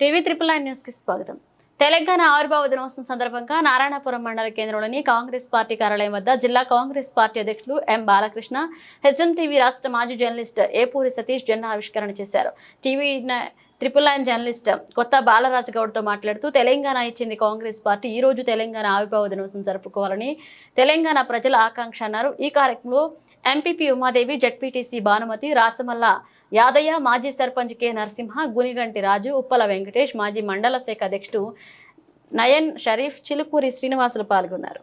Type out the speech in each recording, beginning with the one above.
TV triple nine న్యూస్కి స్వాగతం. తెలంగాణ ఆవిర్భావ దినోత్సవం సందర్భంగా నారాయణపురం మండల కేంద్రంలోని కాంగ్రెస్ పార్టీ కార్యాలయం వద్ద జిల్లా కాంగ్రెస్ పార్టీ అధ్యక్షులు ఎం బాలకృష్ణ హెచ్ఎం టీవీ రాష్ట్ర మాజీ జర్నలిస్ట్ ఏపూరి సతీష్ జెండా ఆవిష్కరణ చేశారు. టీవీ త్రిపుల్ లైన్ జర్నలిస్ట్ కొత్త బాలరాజు గౌడ్తో మాట్లాడుతూ తెలంగాణ ఇచ్చింది కాంగ్రెస్ పార్టీ. ఈ రోజు తెలంగాణ ఆవిర్భావ దినోత్సవం జరుపుకోవాలని తెలంగాణ ప్రజల ఆకాంక్ష అన్నారు. ఈ కార్యక్రమంలో ఎంపీపీ ఉమాదేవి జడ్పీటీసీ భానుమతి రాసమల్ల యాదయ్య మాజీ సర్పంచ్ కె నరసింహ గునిగంటి రాజు ఉప్పల వెంకటేష్ మాజీ మండల శాఖ అధ్యక్షుడు నయన్ షరీఫ్ చిలుకూరి శ్రీనివాసులు పాల్గొన్నారు.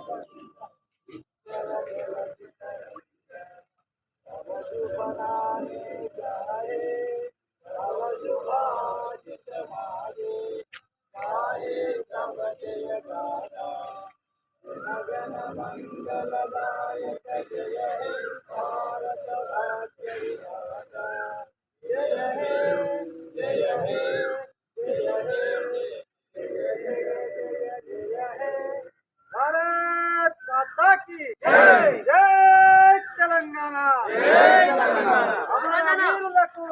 అమర వీరులకు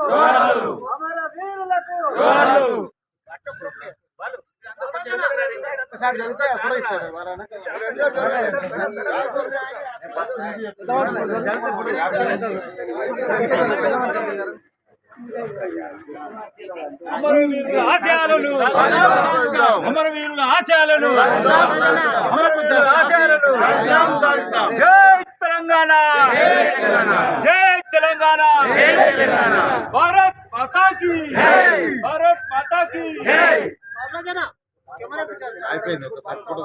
అమర వీరులకు అమర వీరులకు అమర వీరులకు అమరవీరుల ఆశయాలను అమరవీరుల ఆశయాలను అమరవీరుల ఆశయాలను. జై తెలంగాణ జై తెలంగాణ భారత్ మాతా భారత్ మాతా అయిపోయింది ఒకసారి ఫోటో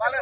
బాగా